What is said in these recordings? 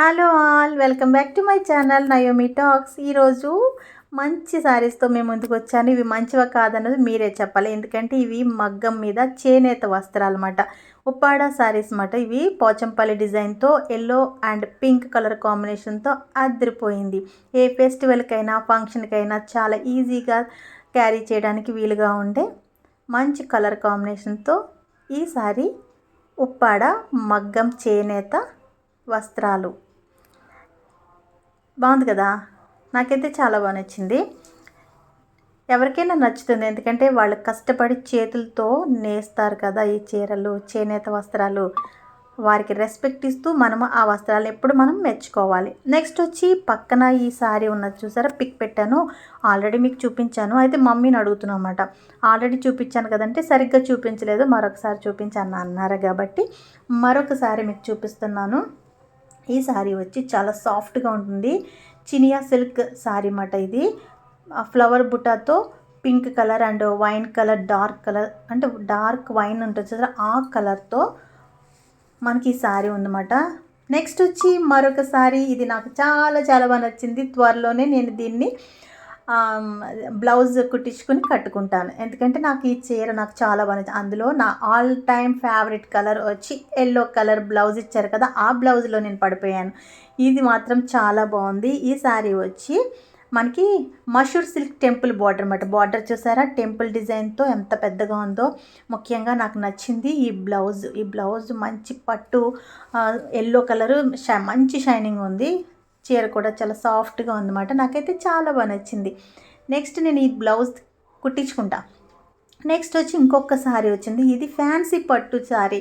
Hello all welcome back to my channel Naomi talks ఈరోజు మంచి శారీస్తో మేము ముందుకు వచ్చాను. ఇవి మంచివా కాదన్నది మీరే చెప్పాలి. ఎందుకంటే ఇవి మగ్గం మీద చేనేత వస్త్రాలు అన్నమాట ఉప్పాడ శారీస్ అన్నమాట. ఇవి పోచంపల్లి డిజైన్తో ఎల్లో అండ్ పింక్ కలర్ కాంబినేషన్తో అదిరిపోయింది ఏ ఫెస్టివల్కైనా ఫంక్షన్కైనా చాలా ఈజీగా క్యారీ చేయడానికి వీలుగా ఉండే మంచి కలర్ కాంబినేషన్తో ఈ సారీ ఉప్పాడ మగ్గం చేనేత వస్త్రాలు. బాగుంది కదా? నాకైతే చాలా బాగా నచ్చింది. ఎవరికైనా నచ్చుతుంది. ఎందుకంటే వాళ్ళు కష్టపడి చేతులతో నేస్తారు కదా ఈ చీరలు చేనేత వస్త్రాలు. వారికి రెస్పెక్ట్ ఇస్తూ మనము ఆ వస్త్రాలు ఎప్పుడు మనం మెచ్చుకోవాలి. నెక్స్ట్ వచ్చి పక్కన ఈ సారీ ఉన్నది చూసారా? పిక్ పెట్టాను. ఆల్రెడీ మీకు చూపించాను. అయితే మమ్మీని అడుగుతున్నాను అనమాట ఆల్రెడీ చూపించాను కదంటే సరిగ్గా చూపించలేదు. మరొకసారి చూపించాను అన్నారు కాబట్టి మరొకసారి మీకు చూపిస్తున్నాను. ఈ శారీ వచ్చి చాలా సాఫ్ట్గా ఉంటుంది. చినియా సిల్క్ శారీ అన్నమాట ఇది. Flower బుటాతో pink colour and wine colour dark colour అంటే డార్క్ వైన్ ఉంటుంది చూసారా? ఆ కలర్తో మనకి ఈ శారీ ఉందన్నమాట. నెక్స్ట్ వచ్చి మరొక శారీ ఇది నాకు చాలా చాలా బాగా నచ్చింది. త్వరలోనే నేను దీన్ని బ్లౌజ్ కుట్టించుకుని కట్టుకుంటాను. ఎందుకంటే నాకు ఈ చీర నాకు చాలా బాగా అందులో నా ఆల్ టైమ్ ఫేవరెట్ కలర్ వచ్చి ఎల్లో కలర్ బ్లౌజ్ ఇచ్చారు కదా ఆ బ్లౌజ్లో నేను పడిపోయాను. ఇది మాత్రం చాలా బాగుంది. ఈ శారీ వచ్చి మనకి మషూర్ సిల్క్ టెంపుల్ బార్డర్ అనమాట బార్డర్ చూసారా? టెంపుల్ డిజైన్తో ఎంత పెద్దగా ఉందో. ముఖ్యంగా నాకు నచ్చింది ఈ బ్లౌజ్. ఈ బ్లౌజ్ మంచి పట్టు ఎల్లో కలరు మంచి షైనింగ్ ఉంది. చీర కూడా చాలా సాఫ్ట్గా ఉందన్నమాట. నాకైతే చాలా బాగా నచ్చింది. నెక్స్ట్ నేను ఈ బ్లౌజ్ కుట్టించుకుంటా. నెక్స్ట్ వచ్చి ఇంకొక సారీ వచ్చింది. ఇది ఫ్యాన్సీ పట్టు సారీ.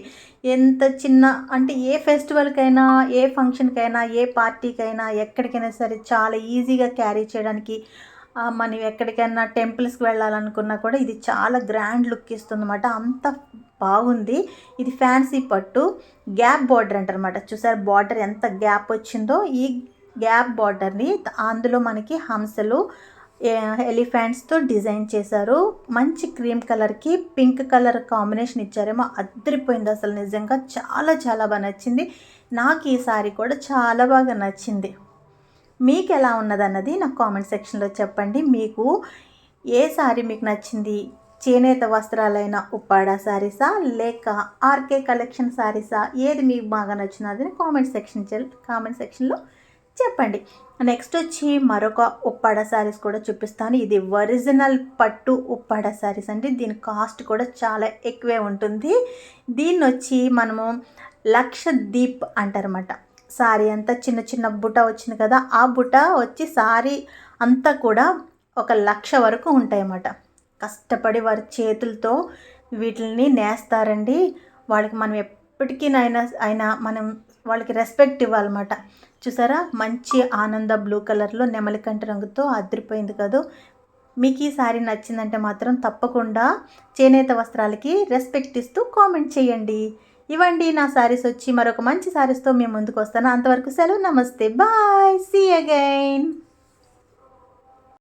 ఎంత చిన్న అంటే ఏ ఫెస్టివల్కైనా ఏ ఫంక్షన్కైనా ఏ పార్టీకైనా ఎక్కడికైనా సరే చాలా ఈజీగా క్యారీ చేయడానికి మనం ఎక్కడికైనా టెంపుల్స్కి వెళ్ళాలనుకున్నా కూడా ఇది చాలా గ్రాండ్ లుక్ ఇస్తుంది అనమాట అంత బాగుంది. ఇది ఫ్యాన్సీ పట్టు. గ్యాప్ బార్డర్ అంటారనమాట చూసారు బార్డర్ ఎంత గ్యాప్ వచ్చిందో? ఈ గ్యాప్ బార్డర్ని అందులో మనకి హంసలు ఎలిఫెంట్స్తో డిజైన్ చేశారు. మంచి క్రీమ్ కలర్కి పింక్ కలర్ కాంబినేషన్ ఇచ్చారేమో అద్దరిపోయింది అసలు నిజంగా. చాలా చాలా బాగా నచ్చింది. నాకు ఈ సారీ కూడా చాలా బాగా నచ్చింది. మీకు ఎలా ఉన్నదన్నది నాకు కామెంట్ సెక్షన్లో చెప్పండి. మీకు ఏ సారీ మీకు నచ్చింది? చేనేత వస్త్రాలైన ఉప్పాడ శారీసా లేక ఆర్కే కలెక్షన్ శారీసా ఏది మీకు బాగా నచ్చినది కామెంట్ సెక్షన్ కామెంట్ సెక్షన్లో చెప్పండి. నెక్స్ట్ వచ్చి మరొక ఉప్పాడ శారీస్ కూడా చూపిస్తాను. ఇది ఒరిజినల్ పట్టు ఉప్పాడ శారీస్ అండి. దీని కాస్ట్ కూడా చాలా ఎక్కువే ఉంటుంది. దీన్ని వచ్చి మనము లక్ష దీప్ అంటారన్నమాట. సారీ అంతా చిన్న చిన్న బుట వచ్చింది కదా ఆ బుట వచ్చి సారీ అంతా కూడా ఒక లక్ష వరకు ఉంటాయన్నమాట. కష్టపడి వారి చేతులతో వీటిని నేస్తారండి. వాళ్ళకి మనం ఎప్పటికీ అయినా అయినా మనం వాళ్ళకి రెస్పెక్ట్ ఇవ్వాలన్నమాట. చూసారా? మంచి ఆనంద బ్లూ కలర్లో నెమలికంటి రంగుతో అదిరిపోయింది కదా. మీకు ఈ శారీ నచ్చిందంటే మాత్రం తప్పకుండా చేనేత వస్త్రాలకి రెస్పెక్ట్ ఇస్తూ కామెంట్ చేయండి. ఇవ్వండి నా శారీస్ వచ్చి మరొక మంచి శారీస్తో మేము ముందుకు వస్తాను. అంతవరకు సెలవు నమస్తే బాయ్ సీ అగైన్